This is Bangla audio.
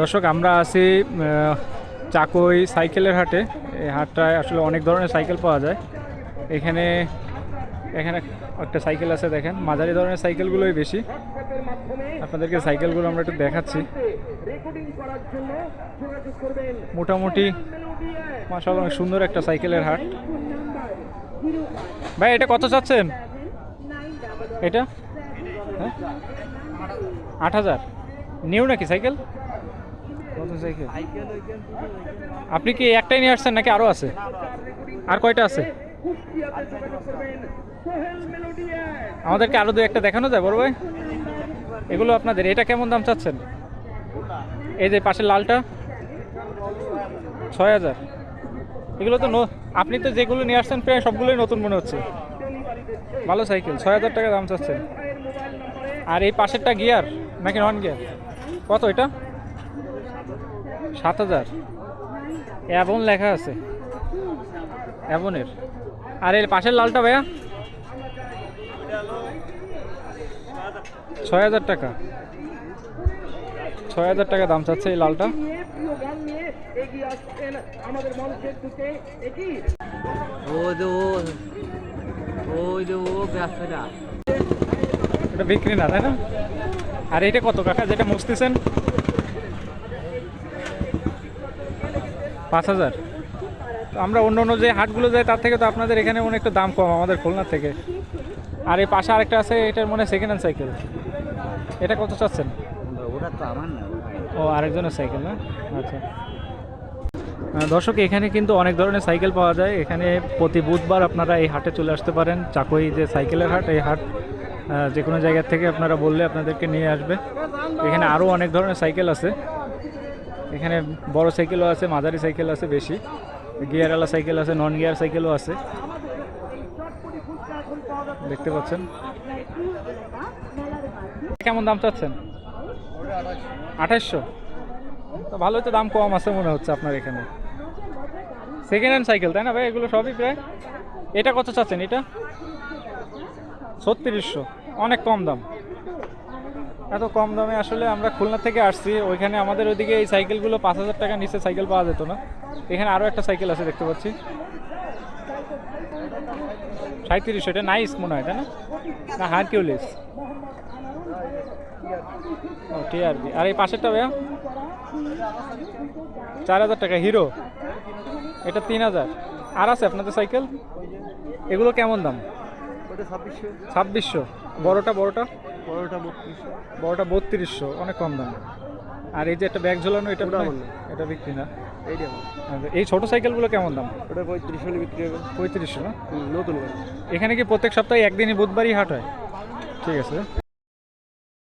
দর্শক, আমরা আছি চাকই সাইকেলের হাটে। এই হাটটায় আসলে অনেক ধরনের সাইকেল পাওয়া যায়। এখানে এখানে একটা সাইকেল আছে, দেখেন। মাঝারি ধরনের সাইকেলগুলোই বেশি। আপনাদেরকে সাইকেলগুলো আমরা একটু দেখাচ্ছি। মোটামুটি মাসাল অনেক সুন্দর একটা সাইকেলের হাট। ভাই, এটা কত চাচ্ছেন? এটা? হ্যাঁ? আট হাজার। নিউ নাকি সাইকেল? কত সাইকেল। আপনি কি একটাই নিয়ে আসছেন নাকি আরও আছে? আর কয়টা আছে? আমাদেরকে আরও দু একটা দেখানো যায় বড় ভাই। এগুলো আপনাদের এটা কেমন দাম চাচ্ছেন? এই যে পাশের লালটা ছয় হাজার। এগুলো তো আপনি তো যেগুলো নিয়ে আসছেন প্রায় সবগুলোই নতুন মনে হচ্ছে। ভালো সাইকেল ছয় হাজার টাকা দাম চাচ্ছেন। আর এই পাশেরটা গিয়ার নাকি নন গিয়ার? কত এটা? সাত হাজার। অ্যাবন লেখা আছে। অ্যাবনের আর এর পাশের লালটা ভাইয়া? ছয় হাজার টাকা। ছয় হাজার টাকা দাম চাচ্ছে এই লালটা। এটা বিক্রি না তাই না? আর এটা কত কাকা যেটা মুছতেছেন? পাঁচ হাজার। তো আমরা অন্য অন্য যে হাটগুলো যাই তার থেকে তো আপনাদের এখানে মনে একটু দাম কম আমাদের খুলনার থেকে। আর এই পাশে আরেকটা আছে এটার মনে সেকেন্ড হ্যান্ড সাইকেল এটা কত চাচ্ছেন? ও আরেকজনের সাইকেল না? আচ্ছা। দর্শক এখানে কিন্তু অনেক ধরনের সাইকেল পাওয়া যায়। এখানে প্রতি বুধবার আপনারা এই হাটে চলে আসতে পারেন। চাকই যে সাইকেলের হাট এই হাট যে কোনো জায়গা থেকে আপনারা বললে আপনাদেরকে নিয়ে আসবে। এখানে আরও অনেক ধরনের সাইকেল আছে। এখানে বড় সাইকেলও আছে, মাঝারি সাইকেল আছে বেশি। গিয়ারওয়ালা সাইকেল আছে, নন গিয়ার সাইকেলও আছে। দেখতে পাচ্ছেন? কেমন দাম চাচ্ছেন? আঠাশশো। তো ভালোই তো দাম কম আছে মনে হচ্ছে আপনার এখানে। সেকেন্ড হ্যান্ড সাইকেল তাই না ভাই? এগুলো সবই প্রায়। এটা কত চাচ্ছেন? এটা? ছত্রিশশো। অনেক কম দাম। এত কম দামে আসলে আমরা খুলনা থেকে আসছি, ওইখানে আমাদের ওইদিকে এই সাইকেলগুলো পাঁচ হাজার টাকা নিচে সাইকেল পাওয়া যেত না। এখানে আরও একটা সাইকেল আছে দেখতে পাচ্ছি। সাঁত্রিশশো এটা নাইস মনে হয়, তাই না? না, হারকিউলিস। ও, টিআরবি। আর এই পাশেরটা ভাইয়া? চার হাজার টাকা, হিরো। এটা তিন হাজার। আর আছে আপনাদের সাইকেল? এগুলো কেমন দাম? ছাব্বিশশো। বড়োটা বড়টা বড়টা? বড়টা বত্রিশশো। বড়টা বত্রিশশো অনেক কম দাম। আর এই যে একটা ব্যাগ ঝোলানো এটা। এটা বিক্রি না? এইটা এই ছোট সাইকেলগুলো কেমন দাম? ওটা পঁয়ত্রিশ হলে বিক্রি হবে। পঁয়ত্রিশশো না? নতুন এখানে কি প্রত্যেক সপ্তাহে একদিনই বুধবারই হাট হয়? ঠিক আছে।